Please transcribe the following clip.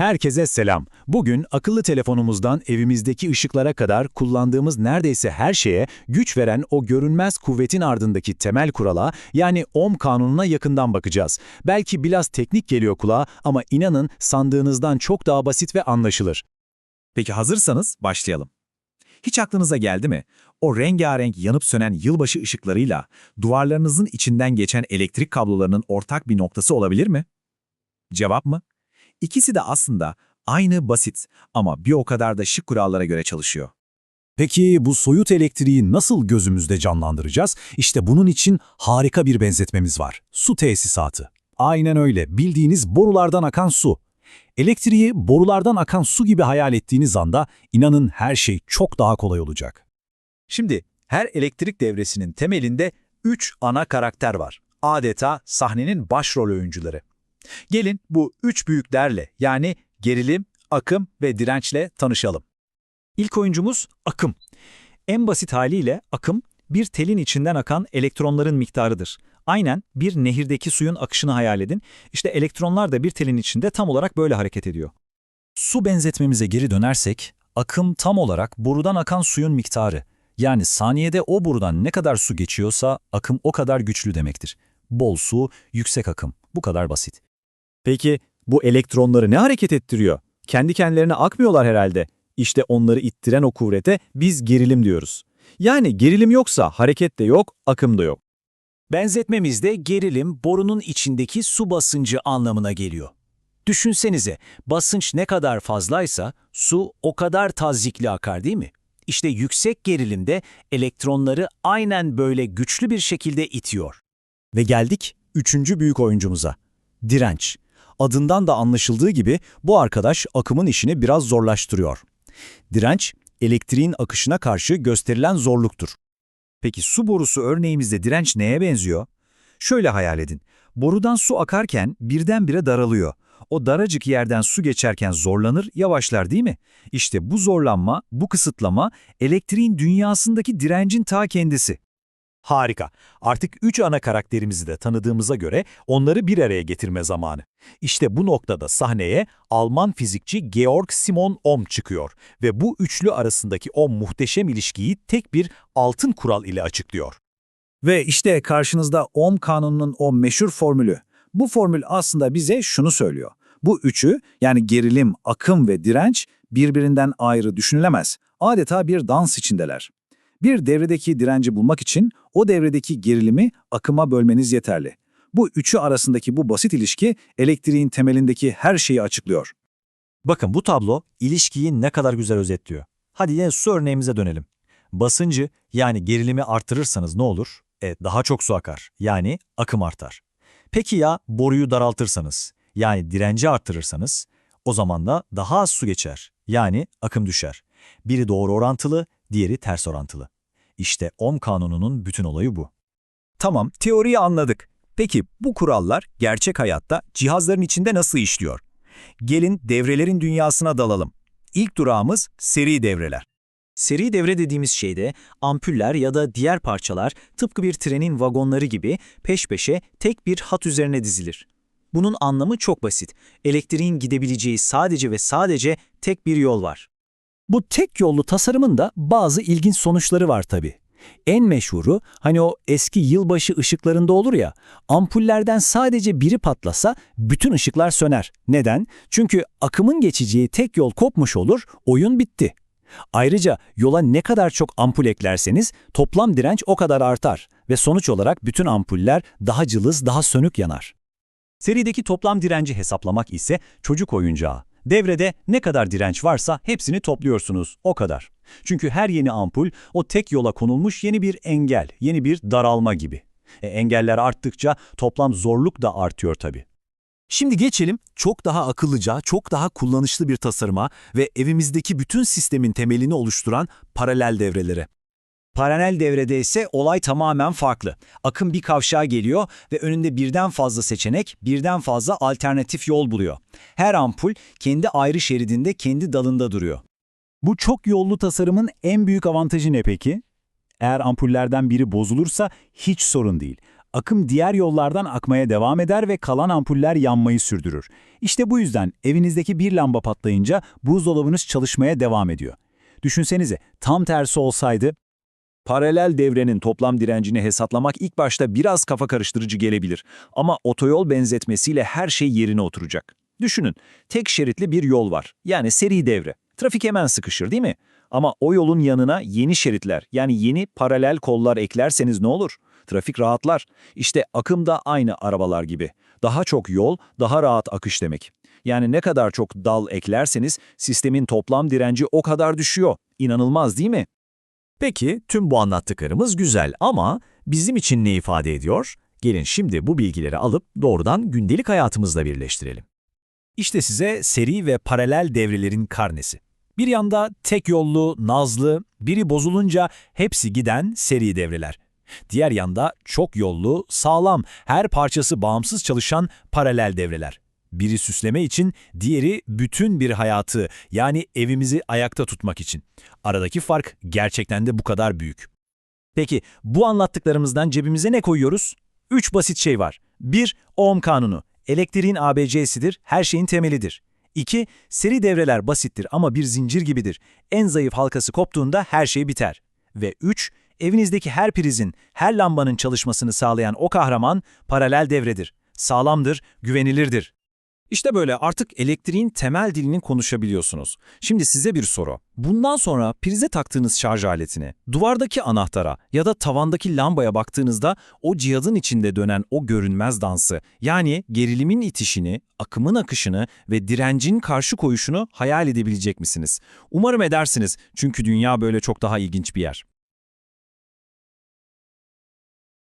Herkese selam. Bugün akıllı telefonumuzdan evimizdeki ışıklara kadar kullandığımız neredeyse her şeye güç veren o görünmez kuvvetin ardındaki temel kurala yani Ohm kanununa yakından bakacağız. Belki biraz teknik geliyor kulağa ama inanın sandığınızdan çok daha basit ve anlaşılır. Peki hazırsanız başlayalım. Hiç aklınıza geldi mi? O rengarenk yanıp sönen yılbaşı ışıklarıyla duvarlarınızın içinden geçen elektrik kablolarının ortak bir noktası olabilir mi? Cevap mı? İkisi de aslında aynı basit ama bir o kadar da şık kurallara göre çalışıyor. Peki bu soyut elektriği nasıl gözümüzde canlandıracağız? İşte bunun için harika bir benzetmemiz var. Su tesisatı. Aynen öyle, bildiğiniz borulardan akan su. Elektriği borulardan akan su gibi hayal ettiğiniz anda inanın her şey çok daha kolay olacak. Şimdi her elektrik devresinin temelinde 3 ana karakter var. Adeta sahnenin başrol oyuncuları. Gelin bu üç büyüklerle yani gerilim, akım ve dirençle tanışalım. İlk oyuncumuz akım. En basit haliyle akım bir telin içinden akan elektronların miktarıdır. Aynen bir nehirdeki suyun akışını hayal edin. İşte elektronlar da bir telin içinde tam olarak böyle hareket ediyor. Su benzetmemize geri dönersek, akım tam olarak borudan akan suyun miktarı. Yani saniyede o borudan ne kadar su geçiyorsa akım o kadar güçlü demektir. Bol su, yüksek akım. Bu kadar basit. Peki bu elektronları ne hareket ettiriyor? Kendi kendilerine akmıyorlar herhalde. İşte onları ittiren o kuvvete biz gerilim diyoruz. Yani gerilim yoksa hareket de yok, akım da yok. Benzetmemizde gerilim borunun içindeki su basıncı anlamına geliyor. Düşünsenize basınç ne kadar fazlaysa su o kadar tazyikli akar değil mi? İşte yüksek gerilimde elektronları aynen böyle güçlü bir şekilde itiyor. Ve geldik üçüncü büyük oyuncumuza. Direnç. Adından da anlaşıldığı gibi bu arkadaş akımın işini biraz zorlaştırıyor. Direnç, elektriğin akışına karşı gösterilen zorluktur. Peki su borusu örneğimizde direnç neye benziyor? Şöyle hayal edin. Borudan su akarken birdenbire daralıyor. O daracık yerden su geçerken zorlanır, yavaşlar değil mi? İşte bu zorlanma, bu kısıtlama elektriğin dünyasındaki direncin ta kendisi. Harika. Artık üç ana karakterimizi de tanıdığımıza göre onları bir araya getirme zamanı. İşte bu noktada sahneye Alman fizikçi Georg Simon Ohm çıkıyor ve bu üçlü arasındaki o muhteşem ilişkiyi tek bir altın kural ile açıklıyor. Ve işte karşınızda Ohm kanununun o meşhur formülü. Bu formül aslında bize şunu söylüyor. Bu üçü yani gerilim, akım ve direnç birbirinden ayrı düşünülemez. Adeta bir dans içindeler. Bir devredeki direnci bulmak için o devredeki gerilimi akıma bölmeniz yeterli. Bu üçü arasındaki bu basit ilişki elektriğin temelindeki her şeyi açıklıyor. Bakın bu tablo ilişkiyi ne kadar güzel özetliyor. Hadi yine su örneğimize dönelim. Basıncı yani gerilimi artırırsanız ne olur? E, daha çok su akar yani akım artar. Peki ya boruyu daraltırsanız yani direnci artırırsanız o zaman da daha az su geçer yani akım düşer. Biri doğru orantılı, diğeri ters orantılı. İşte Ohm kanununun bütün olayı bu. Tamam, teoriyi anladık. Peki bu kurallar gerçek hayatta cihazların içinde nasıl işliyor? Gelin devrelerin dünyasına dalalım. İlk durağımız seri devreler. Seri devre dediğimiz şeyde ampuller ya da diğer parçalar tıpkı bir trenin vagonları gibi peş peşe tek bir hat üzerine dizilir. Bunun anlamı çok basit. Elektriğin gidebileceği sadece ve sadece tek bir yol var. Bu tek yollu tasarımın da bazı ilginç sonuçları var tabii. En meşhuru hani o eski yılbaşı ışıklarında olur ya, ampullerden sadece biri patlasa bütün ışıklar söner. Neden? Çünkü akımın geçeceği tek yol kopmuş olur, oyun bitti. Ayrıca yola ne kadar çok ampul eklerseniz toplam direnç o kadar artar ve sonuç olarak bütün ampuller daha cılız, daha sönük yanar. Serideki toplam direnci hesaplamak ise çocuk oyuncağı. Devrede ne kadar direnç varsa hepsini topluyorsunuz, o kadar. Çünkü her yeni ampul o tek yola konulmuş yeni bir engel, yeni bir daralma gibi. E, engeller arttıkça toplam zorluk da artıyor tabii. Şimdi geçelim çok daha akıllıca, çok daha kullanışlı bir tasarıma ve evimizdeki bütün sistemin temelini oluşturan paralel devrelere. Paralel devrede ise olay tamamen farklı. Akım bir kavşağa geliyor ve önünde birden fazla seçenek, birden fazla alternatif yol buluyor. Her ampul kendi ayrı şeridinde, kendi dalında duruyor. Bu çok yollu tasarımın en büyük avantajı ne peki? Eğer ampullerden biri bozulursa hiç sorun değil. Akım diğer yollardan akmaya devam eder ve kalan ampuller yanmayı sürdürür. İşte bu yüzden evinizdeki bir lamba patlayınca buzdolabınız çalışmaya devam ediyor. Düşünsenize tam tersi olsaydı Paralel devrenin toplam direncini hesaplamak ilk başta biraz kafa karıştırıcı gelebilir. Ama otoyol benzetmesiyle her şey yerine oturacak. Düşünün, tek şeritli bir yol var. Yani seri devre. Trafik hemen sıkışır değil mi? Ama o yolun yanına yeni şeritler, yani yeni paralel kollar eklerseniz ne olur? Trafik rahatlar. İşte akım da aynı arabalar gibi. Daha çok yol, daha rahat akış demek. Yani ne kadar çok dal eklerseniz sistemin toplam direnci o kadar düşüyor. İnanılmaz değil mi? Peki tüm bu anlattıklarımız güzel ama bizim için ne ifade ediyor? Gelin şimdi bu bilgileri alıp doğrudan gündelik hayatımızla birleştirelim. İşte size seri ve paralel devrelerin karnesi. Bir yanda tek yollu, nazlı, biri bozulunca hepsi giden seri devreler. Diğer yanda çok yollu, sağlam, her parçası bağımsız çalışan paralel devreler. Biri süsleme için, diğeri bütün bir hayatı yani evimizi ayakta tutmak için. Aradaki fark gerçekten de bu kadar büyük. Peki bu anlattıklarımızdan cebimize ne koyuyoruz? Üç basit şey var. 1. Ohm kanunu. Elektriğin ABC'sidir, her şeyin temelidir. 2. Seri devreler basittir ama bir zincir gibidir. En zayıf halkası koptuğunda her şey biter. Ve 3. Evinizdeki her prizin, her lambanın çalışmasını sağlayan o kahraman paralel devredir. Sağlamdır, güvenilirdir. İşte böyle artık elektriğin temel dilini konuşabiliyorsunuz. Şimdi size bir soru. Bundan sonra prize taktığınız şarj aletine, duvardaki anahtara ya da tavandaki lambaya baktığınızda o cihazın içinde dönen o görünmez dansı, yani gerilimin itişini, akımın akışını ve direncin karşı koyuşunu hayal edebilecek misiniz? Umarım edersiniz çünkü dünya böyle çok daha ilginç bir yer.